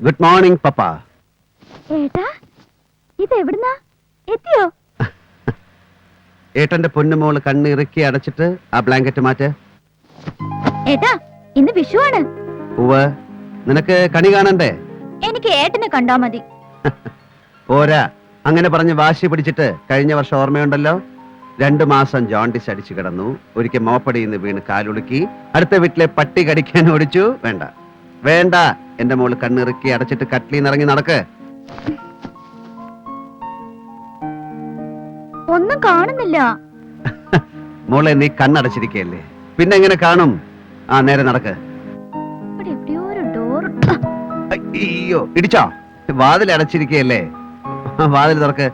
Good morning പപ്പ. ഏട്ടാ ഇത് എവിടുന്നാ എത്തിയോ? ഏട്ടന്റെ പൊന്നുമോൾ കണ്ണ് ഇറക്കി അടച്ചിട്ട് ആ ബ്ലാങ്കറ്റ് മാറ്റ്. ഏട്ടാ ഇന്ന് വിഷുവാണ്. ഉവ് നിനക്ക് കണി കാണണ്ടേ? എനിക്ക് ഏട്ടനെ കണ്ടാ മതി. പോരാ. അങ്ങനെ പറഞ്ഞ് വാശി പിടിച്ചിട്ട് കഴിഞ്ഞ വർഷം ഓർമ്മയുണ്ടല്ലോ? രണ്ടു മാസം ജോണ്ടിസ് അടിച്ചു കിടന്നു. ഒരിക്കൽ മോപ്പടിയിൽ നിന്ന് വീണ് കാലുളുക്കി. അടുത്ത വീട്ടിലെ പട്ടി കടിക്കാൻ ഓടിച്ചു. വേണ്ട. വേണ്ട. എന്റെ മോൾ കണ്ണിറുക്കി അടച്ചിട്ട് കട്ടിലിൽ ഇറങ്ങി നടക്ക്. ഒന്നും കാണുന്നില്ല. മോളെ നീ കണ്ണടച്ചിരിക്കയല്ലേ? പിന്നെ എങ്ങനെ കാണും? ആ നേരെ നടക്ക്. അയ്യോ ഇടിച്ചോ? വാതിൽ അടച്ചിരിക്കയല്ലേ? വാതിൽ തുറക്ക്.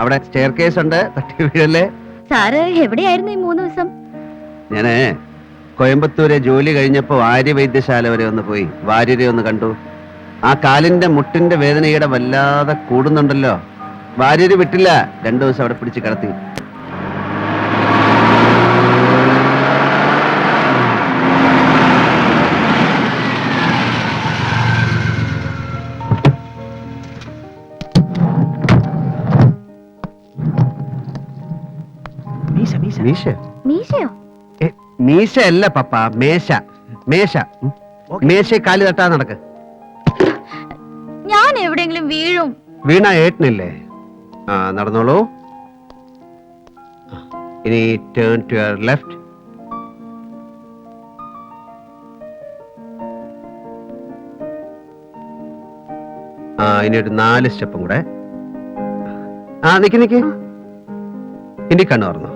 അവിടെ സ്റ്റെയർ കേസ് ഉണ്ട്. തട്ടി വീഴല്ലേ? സാറ് എവിടെയായിരുന്നു ഈ മൂന്ന് ദിവസം? ഞാൻ കോയമ്പത്തൂരെ ജോലി കഴിഞ്ഞപ്പോൾ ആര്യ വൈദ്യശാല വരെ ഒന്ന് പോയി. വാര്യരെ ഒന്ന് കണ്ടു. ആ കാലിന്റെ മുട്ടിന്റെ വേദനയുടെ വല്ലാതെ കൂടുന്നുണ്ടല്ലോ. വാര്യര് വിട്ടില്ല. രണ്ടു ദിവസം അവിടെ പിടിച്ച് കിടത്തി. മീശ മീശ. മീശ മീശയോ? മീശ അല്ല പപ്പ. മേശ. മേശ. മേശ കാലി തട്ടാ നടക്ക്. ഞാൻ എവിടെയെങ്കിലും വീഴും. വീണ ഏട്ടനില്ലേ? ആ നടന്നോളൂ. ഇനി ടേൺ ടു യുവർ ലെഫ്റ്റ് ആ ഇനി ഒരു നാല് സ്റ്റെപ്പും കൂടെ. ആ നിക്ക് നിക്ക്. ഇനി കണ്ണു തുറന്നോ.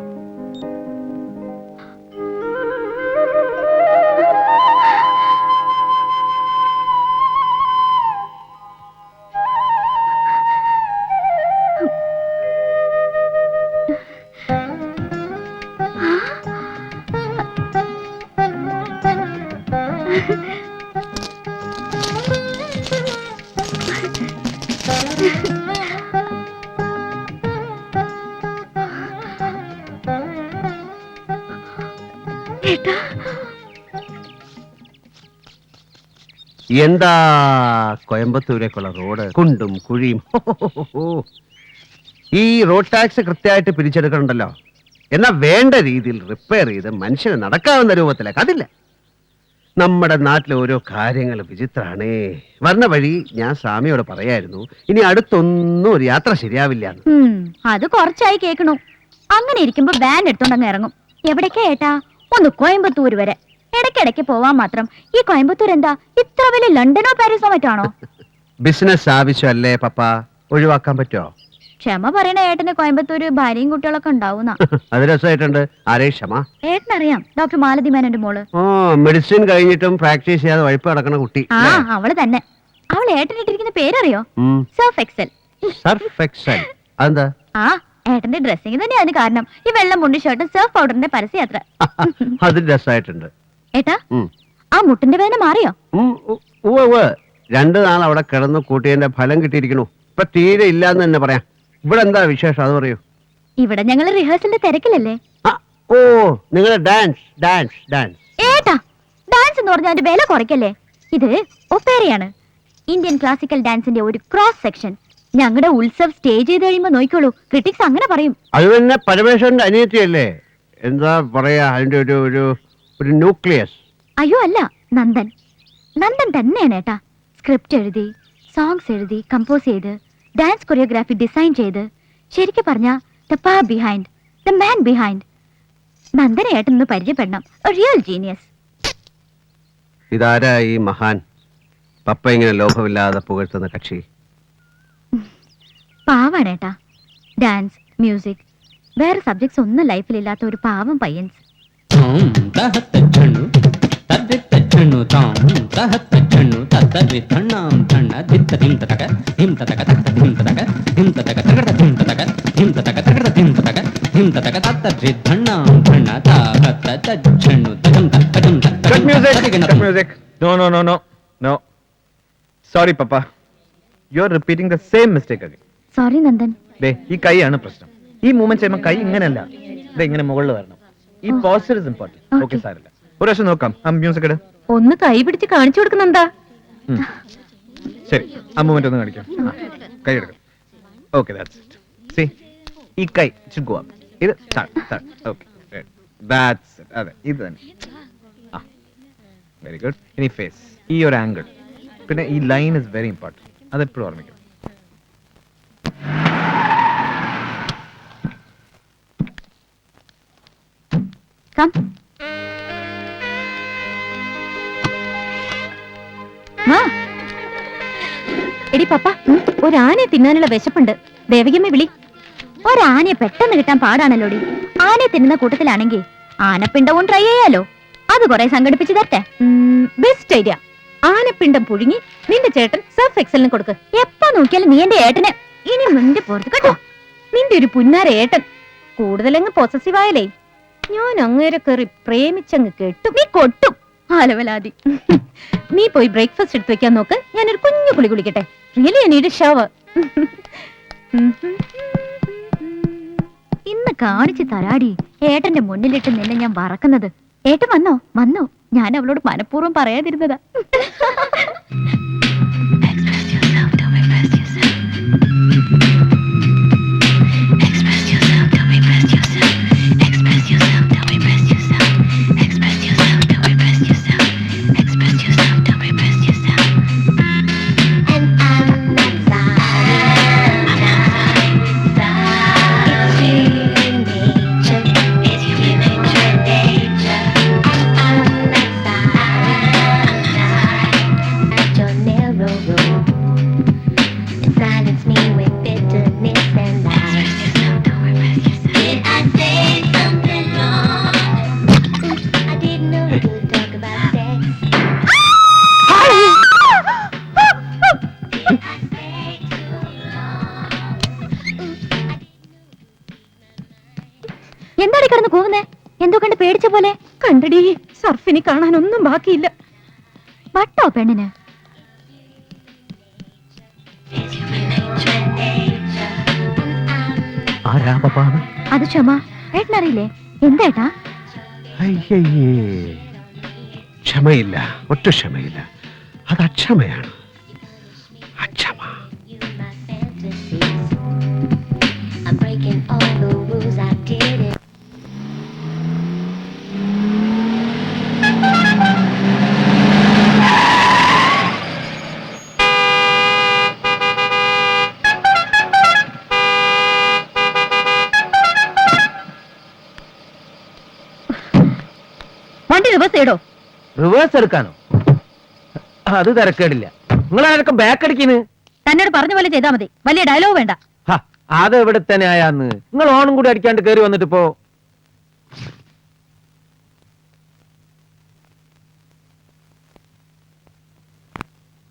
എന്താ കോയമ്പത്തൂരേക്കുള്ള റോഡ്? കുണ്ടും കുഴിയും. ഈ റോഡ് ടാക്സ് കൃത്യമായിട്ട് പിരിച്ചെടുക്കണുണ്ടല്ലോ. എന്നാ വേണ്ട രീതിയിൽ റിപ്പയർ ചെയ്ത് മനുഷ്യന് നടക്കാവുന്ന രൂപത്തിലേക്ക്. അതില്ല. നമ്മുടെ നാട്ടിലെ ഓരോ കാര്യങ്ങൾ വിചിത്രാണേ. വരണ വഴി ഞാൻ സ്വാമിയോട് പറയായിരുന്നു. ഇനി അടുത്തൊന്നും ഒരു യാത്ര ശരിയാവില്ല അത് കുറച്ചായി കേൾക്കണു. അങ്ങനെ ഇരിക്കുമ്പോ വാൻ എടുത്തോണ്ടങ്ങ് ഇറങ്ങും. എവിടേക്കാ ഏട്ടാ? ഒന്ന് കോയമ്പത്തൂർ വരെ. ഇടയ്ക്കിടയ്ക്ക് പോവാൻ മാത്രം ഈ കോയമ്പത്തൂർ എന്താ? ഇത്ര വലിയ ലണ്ടനോ പാരീസോ മറ്റാണോ? ബിസിനസ് ആവശ്യമല്ലേ പപ്പ? ഒഴിവാക്കാൻ പറ്റുമോ ക്ഷമ പറയണ ഏട്ടന് കോയമ്പത്തൂര് ഭാര്യയും കുട്ടികളൊക്കെ ഉണ്ടാവുന്ന. അത് രസമായിട്ടുണ്ട്. ആരേ ക്ഷമ? ഏട്ടനറിയാം. ഡോക്ടർ മാലതി മേനന്റെ മോൾ. ഓ മെഡിസിൻ കഴിഞ്ഞിട്ടും പ്രാക്ടീസ് ചെയ്യാതെ വഴിപ്പ് നടക്കണ കുട്ടി. ആ അവൾ തന്നെ. അവൾ ഏട്ടനിട്ടിരിക്കുന്ന പേരറിയോ. സർഫ് എക്സൽ സർഫ് എക്സൽ അതെന്താ? ആ ഏട്ടന്റെ ഡ്രസ്സിംഗ് തന്നെയാണ് കാരണം. ഈ വെള്ളം മുണ്ടി ഷർട്ടും സർഫ് പൗഡറിന്റെ പരസ്യയാത്ര. അത് രസമായിട്ടുണ്ട്. ഏട്ടാ ആ മുട്ടിന്റെ വേദന മാറിയോ. രണ്ടു നാൾ അവിടെ കിടന്ന് കൂട്ടിയതിന്റെ ഫലം കിട്ടിയിരിക്കണു ഇപ്പൊ തീരെ ഇല്ലാന്ന് തന്നെ പറയാം. ഇവിടെ എന്താ വിശേഷം? അത് പറയൂ. ഇവിടെ ഞങ്ങൾ റിഹേഴ്സലിന്റെ തിരക്കിലല്ലേ? ഓ നിങ്ങൾ ഡാൻസ് ഡാൻസ് ഡാൻസ് ഏട്ടാ ഡാൻസ് എന്ന് പറഞ്ഞാൽ അതിന്റെ വില കുറയ്ക്കല്ലേ? ഇത് ഒപ്പേറയാണ് ഇന്ത്യൻ ക്ലാസിക്കൽ ഡാൻസിന്റെ ഒരു ക്രോസ് സെക്ഷൻ ഞങ്ങളുടെ ഉത്സവ് സ്റ്റേജ് ചെയ്ത് കഴിയുമ്പോ നോക്കിക്കോളൂ. ക്രിട്ടിക്സ് അങ്ങനെ പറയും. അത് തന്നെ പരമേശ്വരന്റെ അനിയത്തിയല്ലേ? എന്താ പറയാ അതിന്റെ ഒരു ഒരു ഒരു ന്യൂക്ലിയസ്. അയ്യോ അല്ല നന്ദൻ. നന്ദൻ തന്നെയാണ് ഏട്ടാ. സ്ക്രിപ്റ്റ് എഴുതി സോങ്സ് എഴുതി കമ്പോസ് ചെയ്ത് ഡാൻസ് കൊറിയോഗ്രാഫി ഡിസൈൻ ചെയ്ത് ശരിക്കും പറഞ്ഞ ദ പാ ബിഹൈൻഡ് ദ മാൻ ബിഹൈൻഡ് നന്ദനെ ഏട്ടൻ ഒന്ന് പരിചയപ്പെടണം. റിയൽ ജീനിയസ് ഇതാരാ ഈ മഹാൻ? പപ്പ ഇങ്ങനെ ലോഭമില്ലാതെ പുകഴ്ത്തുന്ന കക്ഷി. പാവാണ് ഏട്ടാ. ഡാൻസ് മ്യൂസിക് വേറെ സബ്ജക്ട്സ് ഒന്നും ലൈഫിലില്ലാത്ത ഒരു പാവം പയ്യൻസ് ತಾಂ ದಹತ್ತ ಛಣ್ಣು ತದ್ದಿತ್ತ ಛಣ್ಣು ತಾಂ ದಹತ್ತ ಛಣ್ಣು ತದ್ದರಿ ಥಣ್ಣಾಂ ಥಣ್ಣ ದಿತ್ತ ದಿಂತ ತಕ ದಿಂತ ತಕ ತಕ್ಕ ದಿಂತ ತಕ ದಿಂತ ತಕ ತಗಡ ದಿಂತ ತಕ ದಿಂತ ತಕ ತಗಡ ದಿಂತ ತಕ ದಿಂತ ತಕ ತದ್ದರಿ ಥಣ್ಣಾಂ ಥಣ್ಣ ತಾಹತ್ತ ತಜ್ಜಣ್ಣು ತಗಂತ ತಗಂತ Cut music! Cut music! No, no, no, no. No. Sorry, Papa. You're repeating the same mistake again. Sorry Nandan ദേ ഈ കൈയാണ് പ്രശ്നം ഈ മൂവ്മെന്റ് ചെയ്യുമ്പോൾ കൈ ഇങ്ങനെയല്ല ഇത് ഇങ്ങനെ മുകളിൽ വരണം ഈ. പോസ്റ്റർ ഇസ് ഇമ്പോർട്ടന്റ് ഓക്കെ സാറല്ല ഒരു പ്രാവശ്യം നോക്കാം. ആ മ്യൂസിക് ഇട്. ഒന്ന് കൈ പിടിച്ച് കാണിച്ചു കൊടുക്കുന്നെന്താ എന്താ? ശരി ആ മൂമെന്റ് ഒന്ന് കാണിക്കാം. ആ, കൈ എടുക്കാം. ഓക്കെ ദാറ്റ്സ് ഇറ്റ് സി ഈ കൈ should go up. ഇത് ഓക്കെ ദാറ്റ്സ് അതെ ഇത് തന്നെ. ആ വെരി ഗുഡ് ഇനി ഫേസ് ഈ ഒരു ആംഗിൾ പിന്നെ ഈ ലൈൻ ഇസ് വെരി ഇമ്പോർട്ടന്റ് അതെപ്പോഴും ഓർമ്മിക്കണം. ഒരാനയെ തിന്നാനുള്ള വിശപ്പുണ്ട്. ദേവകിയമ്മ വിളി. ഒരാനയെ പെട്ടെന്ന് കിട്ടാൻ പാടാണല്ലോടി. ആനയെ തിന്നുന്ന കൂട്ടത്തിലാണെങ്കിൽ ആനപ്പിണ്ടവും ട്രൈ ചെയ്യാലോ. അത് കുറെ സംഘടിപ്പിച്ചു തരട്ടെ. ബെസ്റ്റ് ഐഡിയ ആനപ്പിണ്ടം പുഴുങ്ങി നിന്റെ ചേട്ടൻ സർഫ് എക്സലിന് കൊടുക്ക്. എപ്പോ നോക്കിയാലും നീ എന്റെ ഏട്ടനെ. ഇനി നിന്റെ പുറത്ത് കേട്ടോ. നിന്റെ ഒരു പുന്നാര ഏട്ടൻ. കൂടുതലങ്ങ് പൊസസീവ് ആയാലേ. ഞാൻ അങ്ങേരെ കയറി പ്രേമിച്ചങ്ങ് കെട്ടും. നീ കൊട്ടും. ആലവലാതി. നീ പോയി ബ്രേക്ക്ഫാസ്റ്റ് എടുത്തു വെക്കാൻ നോക്ക്. ഞാനൊരു കുഞ്ഞു കുളി കുളിക്കട്ടെ. റിയലി നീഡ് ഷവർ ഇന്ന് കാണിച്ചു തരാടി. ഏട്ടന്റെ മുന്നിലിട്ട് നിന്നെ ഞാൻ വറക്കുന്നത്. ഏട്ടൻ വന്നോ? വന്നോ. ഞാൻ അവളോട് മനഃപൂർവം പറയാതിരുന്നതാ. കാണാനൊന്നും ബാക്കിയില്ല. വട്ടോ പെണ്ണിന്. അത് ക്ഷമ. ഏട്ടനറിയില്ലേ? എന്തേട്ടാ ക്ഷമയില്ല. ഒറ്റ ക്ഷമയില്ല. അത് അക്ഷമയാണ്. വണ്ടി റിവേഴ്സ് എടുക്കാനോ? അത് തിരക്കേടില്ല. നിങ്ങൾ ആരൊക്കെ ബാക്ക് അടിക്കുന്നു തന്നോട് പറഞ്ഞ പോലെ ചെയ്താ മതി. വലിയ ഡയലോഗ് വേണ്ട. അത് എവിടെ തന്നെ ആയാന്ന് നിങ്ങൾ ഓണും കൂടി അടിക്കാണ്ട് കയറി വന്നിട്ട് പോ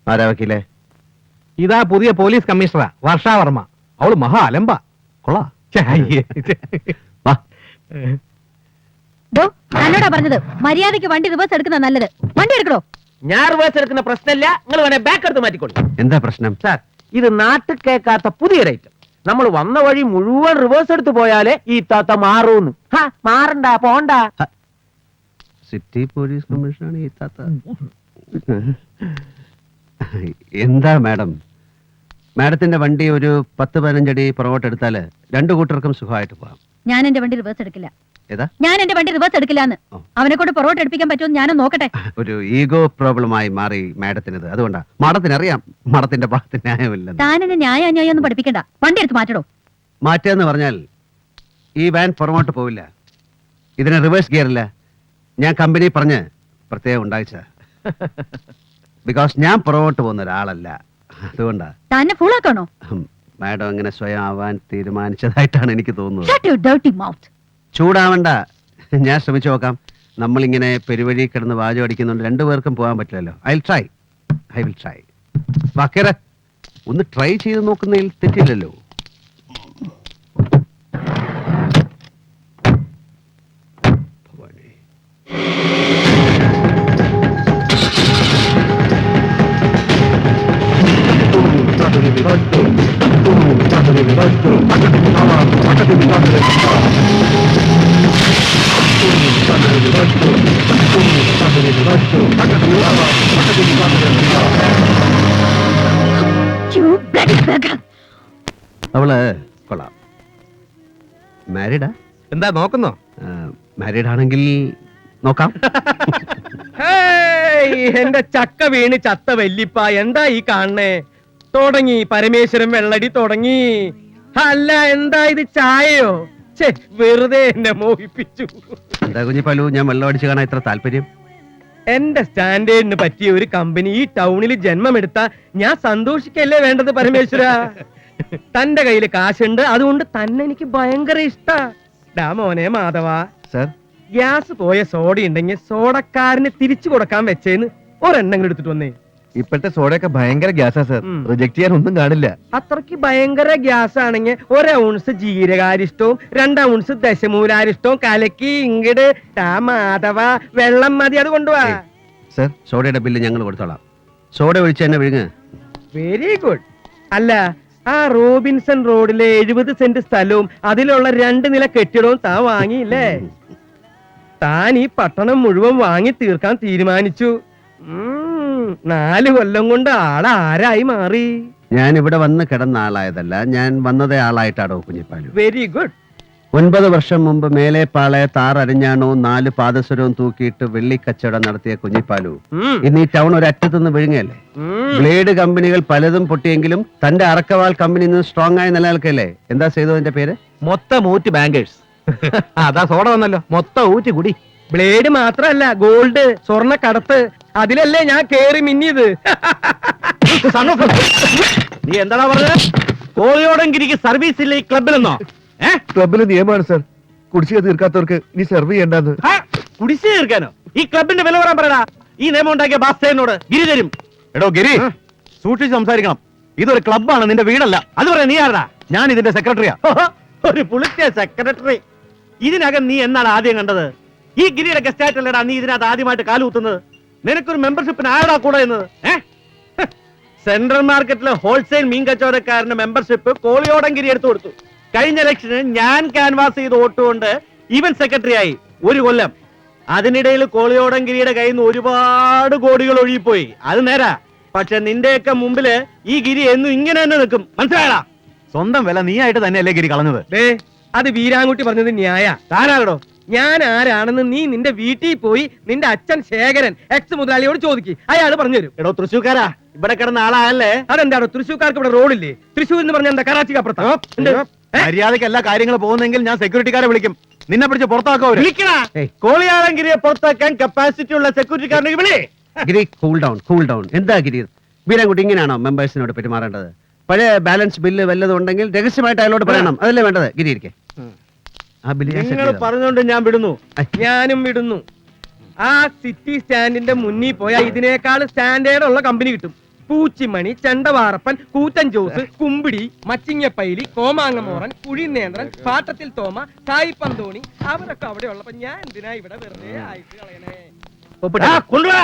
ആരാ വക്കീലേ? ഇതാ പുതിയ പോലീസ് കമ്മീഷണറാ വർഷാവർമ്മ. അവൾ മഹാ അലമ്പ. കൊള്ളാ. വാ. തന്നോടാ പറഞ്ഞത്. മര്യാദയ്ക്ക് വണ്ടി റിവേഴ്സ് എടുക്കുന്ന നല്ലത്. വണ്ടി എടുക്കണോ? ഞാൻ റിവേഴ്സ് എടുക്കുന്ന പ്രശ്നമില്ല. നിങ്ങൾ വേണേ ബാക്ക് എടുത്ത് മാറ്റിക്കോളൂ. എന്താ പ്രശ്നം? സാർ ഇത് നാട്ടിൽ കേൾക്കാത്ത പുതിയൊരു ഐറ്റം നമ്മൾ വന്ന വഴി മുഴുവൻ റിവേഴ്സ് എടുത്ത് പോയാലേ ഈ താത്ത മാറൂന്ന്. ഹാ മാറണ്ട പോണ്ട. സിറ്റി പോലീസ് കമ്മീഷനാണ് ഈ താത്ത. എന്താ മാഡം? മാഡത്തിന്റെ വണ്ടി ഒരു പത്ത് പതിനഞ്ചടി പുറകോട്ട് എടുത്താൽ രണ്ടു കൂട്ടർക്കും സുഖമായിട്ട് പോവാം ഞാൻ എന്റെ വണ്ടി റിവേഴ്സ് എടുക്കില്ല. ഏതാ? ഞാൻ എന്റെ വണ്ടി റിവേഴ്സ് എടുക്കില്ലാന്ന്. അവനെ കൊണ്ട് പൊറോട്ട് എടുപ്പിക്കാൻ പറ്റുമെന്ന് ഞാനും നോക്കട്ടെ. ഒരു ഈഗോ പ്രോബ്ലമായി മാറി മാഡത്തിനത്. അതുകൊണ്ടാ. മാഡത്തിന് അറിയാം മാഡത്തിന്റെ ഭാഗത്ത് ന്യായമില്ല താൻ എന്നെ ന്യായ അന്യായം ഒന്നും പഠിപ്പിക്കണ്ട. വണ്ടി എടുത്ത് മാറ്റടോ. മാറ്റാന്ന് പറഞ്ഞാൽ ഈ വാൻ പുറമോട്ട് പോവില്ല. ഇതിന് റിവേഴ്സ് ഗിയർ ഇല്ല. ഞാൻ കമ്പനി പറഞ്ഞ് പ്രത്യേകം ഉണ്ടായിച്ച. ബിക്കോസ് ഞാൻ പുറകോട്ട് പോകുന്ന ഒരാളല്ല. അതുകൊണ്ടാ. തന്നെ ഫുൾ ആക്കണോ? മാഡം അങ്ങനെ സ്വയം ആവാൻ തീരുമാനിച്ചതായിട്ടാണ് എനിക്ക് തോന്നുന്നത്. ഷട്ട് യുവർ ഡർട്ടി മൗത്ത് ചൂടാവണ്ട. ഞാൻ ശ്രമിച്ചു നോക്കാം. നമ്മളിങ്ങനെ പെരുവഴി കിടന്ന് വാചം അടിക്കുന്നുണ്ട് രണ്ടുപേർക്കും പോകാൻ പറ്റില്ലല്ലോ. I will try I will try വാക്കേറെ ഒന്ന് ട്രൈ ചെയ്ത് നോക്കുന്നതിൽ തെറ്റില്ലല്ലോ. അവൾ കൊള്ളാം. മാരീഡാ എന്താ നോക്കുന്നോ? മാരീഡ് ആണെങ്കിൽ നോക്കാം. എന്റെ ചക്ക വീണ് ചത്ത വല്ലിപ്പ എന്താ ഈ കാണണേ തുടങ്ങി പരമേശ്വരം വെള്ളടി തുടങ്ങി. അല്ല എന്താ ഇത് ചായയോ? വെറുതെ എന്നെ മോഹിപ്പിച്ചു. എന്താ കുഞ്ഞിപ്പാലു ഞാൻ വെള്ളം അടിച്ചു കാണാൻ ഇത്ര താല്പര്യം? എന്റെ സ്റ്റാൻഡേർഡിന് പറ്റിയ ഒരു കമ്പനി ഈ ടൗണിൽ ജന്മമെടുത്ത ഞാൻ സന്തോഷിക്കല്ലേ വേണ്ടത് പരമേശ്വര? തന്റെ കയ്യിൽ കാശുണ്ട് അതുകൊണ്ട് തന്നെ എനിക്ക് ഭയങ്കര ഇഷ്ടാ. ഡാ മോനെ മാധവ സർ. ഗ്യാസ് പോയ സോഡ ഉണ്ടെങ്കിൽ സോഡക്കാരന് തിരിച്ചു കൊടുക്കാൻ വെച്ചേന്ന് ഒരെണ്ണം എടുത്തിട്ട് വന്നേ. ഇപ്പോഴത്തെ സോഡയൊക്കെ ഭയങ്കര ഗ്യാസാ സർ. ഉം. റിജക്ട് ചെയ്യാൻ ഒന്നും കാണില്ല. അത്രയ്ക്ക് ഭയങ്കര ഗ്യാസ് ആണെങ്കിൽ ഒരു ഔൺസ് ജീരകാരിഷ്ടവും രണ്ട് ഔൺസ് ദശമൂലാരിഷ്ടവും കലക്കി ഇങ്ങട് ടാ മാധവ വെള്ളം മതി അത് കൊണ്ടുപോവാ സർ സോഡയുടെ ബില്ല് ഞങ്ങൾ കൊടുത്തോളാം. സോഡ ഒഴിച്ച് തന്നെ വിഴുങ്ങ്. വെരി ഗുഡ് അല്ല ആ റോബിൻസൺ റോഡിലെ എഴുപത് സെന്റ് സ്ഥലവും അതിലുള്ള രണ്ട് നില കെട്ടിടവും താൻ വാങ്ങിയില്ലേ? താൻ ഈ പട്ടണം മുഴുവൻ വാങ്ങി തീർക്കാൻ തീരുമാനിച്ചു. ഉം, നാല് കൊല്ലം കൊണ്ട് ആളാരായി മാറി. ഞാൻ ഇവിടെ വന്ന് കിടന്ന ആളായതല്ല ഞാൻ വന്നതേ ആളായിട്ടാടോ കുഞ്ഞിപ്പാലു. വെരി ഗുഡ് ഒൻപത് വർഷം മുമ്പ് മേലെ പാളെ താറരിഞ്ഞാണോ നാല് പാദസരവും തൂക്കിയിട്ട് വെള്ളിക്കച്ചവടം നടത്തിയ കുഞ്ഞിപ്പാലു? ഇന്ന് ഈ ടൗൺ ഒരു അറ്റത്തുനിന്ന് വിഴുങ്ങല്ലേ ബ്ലേഡ് കമ്പനികൾ പലതും പൊട്ടിയെങ്കിലും തന്റെ അറക്കവാൾ കമ്പനി ഇന്ന് സ്ട്രോങ് ആയി നിലനിൽക്കല്ലേ? എന്താ ചെയ്തതിന്റെ പേര്? മൊത്തം ഊറ്റ് ബാങ്കേഴ്സ് അതാ സോഡ വന്നല്ലോ. മൊത്തം ഊറ്റ് കുടി. ബ്ലേഡ് മാത്രല്ല ഗോൾഡ് സ്വർണ കടത്ത്. അതിലല്ലേ ഞാൻ കേറി മിന്നിയത്. നീ എന്താടാ പറഞ്ഞത് കോളിയോടെങ്കിരിക്ക് സർവീസ് ഇല്ല ഈ ക്ലബിലെന്നോ ഏ? ക്ലബിലെ നിയമമാണ് സർ കുടിശ്ശിക തീർക്കാത്തവർക്ക് നീ സെർവ് ചെയ്യേണ്ടെന്ന്. ആ, കുടിശ്ശിക തീർക്കാനോ? ഈ ക്ലബിന്റെ വില പറയാൻ പറയടാ. ഈ നിയമം ഉണ്ടാക്കിയ ബാസ്തേനോട് ഗിരി തരും. എടോ ഗിരി. സൂക്ഷിച്ച് സംസാരിക്കണം. ഇതൊരു ക്ലബാണ് നിന്റെ വീടല്ല. അത് പറയാ നീ ആരടാ? ഞാൻ ഇതിന്റെ സെക്രട്ടറിയാ ഒരു പുളിച്ച സെക്രട്ടറി ഇതിനകം നീ എന്നാണ് ആദ്യം കണ്ടത്? ഈ ഗിരിയുടെ ഗസ്റ്റ് ആയിട്ടല്ലടാ നീ ഇതിനകത്ത് ആദ്യമായിട്ട് കാലുകുത്തുന്നത് നിനക്കൊരു മെമ്പർഷിപ്പിന് ആരാ കൂടെ എന്നത് സെൻട്രൽ മാർക്കറ്റിലെ ഹോൾസെയിൽ മീൻ കച്ചവടക്കാരന്റെ മെമ്പർഷിപ്പ് കോളിയോടൻ ഗിരി എടുത്തു കൊടുത്തു. കഴിഞ്ഞ ഇലക്ഷന് ഞാൻ ക്യാൻവാസ് ചെയ്ത് വോട്ടുകൊണ്ട് ഇവൻ സെക്രട്ടറി ആയി. ഒരു കൊല്ലം. അതിനിടയിൽ കോളിയോടൻ ഗിരിയുടെ കയ്യിൽ നിന്ന് ഒരുപാട് കോടികൾ ഒഴുകിപ്പോയി. അത് നേരാ. പക്ഷെ നിന്റെയൊക്കെ മുമ്പിൽ ഈ ഗിരി എന്നും ഇങ്ങനെ തന്നെ നിൽക്കും. മനസ്സിലായടാ? സ്വന്തം വില നീ ആയിട്ട് തന്നെയല്ലേ ഗിരി കളഞ്ഞത്? അത് വീരാൻകുട്ടി പറഞ്ഞത് ന്യായ. താനാകടോ ഞാൻ ആരാണെന്ന് നീ നിന്റെ വീട്ടിൽ പോയി നിന്റെ അച്ഛൻ ശേഖരൻ എക്സ് മുതലാളിയോട് ചോദിക്കും. അയാൾ പറഞ്ഞുതരും. എടോ തൃശ്ശൂക്കാരാ ഇവിടെ കിടന്ന ആളായല്ലേ അതെന്താണോ തൃശ്ശൂർക്കാർക്ക് ഇവിടെ റോഡില്ലേ തൃശ്ശൂർ എന്ന് പറഞ്ഞ എന്താ കറാച്ചിക്ക് അപ്പുറത്താ? മര്യാദയ്ക്ക് മര്യാദയ്ക്ക് എല്ലാ കാര്യങ്ങളും പോകുന്നെങ്കിൽ ഞാൻ സെക്യൂരിറ്റിക്കാരെ വിളിക്കും. നിന്നെ പിടിച്ച് പുറത്താക്കോ. കോളിയാളങ്കിരിയെ പുറത്താക്കാൻ കപ്പാസിറ്റി ഉള്ള സെക്യൂരിറ്റിക്കാരനെ വിളി. Giri cool down cool down എന്താ ഗിരി? വീരൻകുട്ടി ഇങ്ങനെയാണോ മെമ്പേഴ്സിനോട് പെരുമാറേണ്ടത്? പഴയ ബാലൻസ് ബില്ല് വല്ലതും ഉണ്ടെങ്കിൽ രഹസ്യമായിട്ട് അയാളോട് പറയണം. അതല്ലേ വേണ്ടത്? ഗിരി ഇരിക്കെ ആ ബില്ല് ഞാൻ set നിങ്ങൾ. പറഞ്ഞുകൊണ്ട് ഞാൻ വിടുന്നു. ഞാനും വിടുന്നു. ആ സിറ്റി സ്റ്റാൻഡിന്റെ മുന്നിൽ പോയാൽ ഇതിനേക്കാൾ സ്റ്റാൻഡേർഡ് ഉള്ള കമ്പനി കിട്ടും. പൂച്ചിമണി ചെണ്ടവാറപ്പൻ കൂറ്റൻ ജോസ് കുമ്പിടി മച്ചിങ്ങപ്പൈലി കോമാങ്ങമോറൻ കുഴിനേന്ദ്രൻ പാട്ടത്തിൽ തോമ സായി പന്തോണി അവരൊക്കെ അവിടെ ഉള്ളപ്പോ ഞാൻ എന്തിനാ ഇവിടെ വെറുതെ ആയിട്ട് കളയണേ? കൊണ്ടുവാ.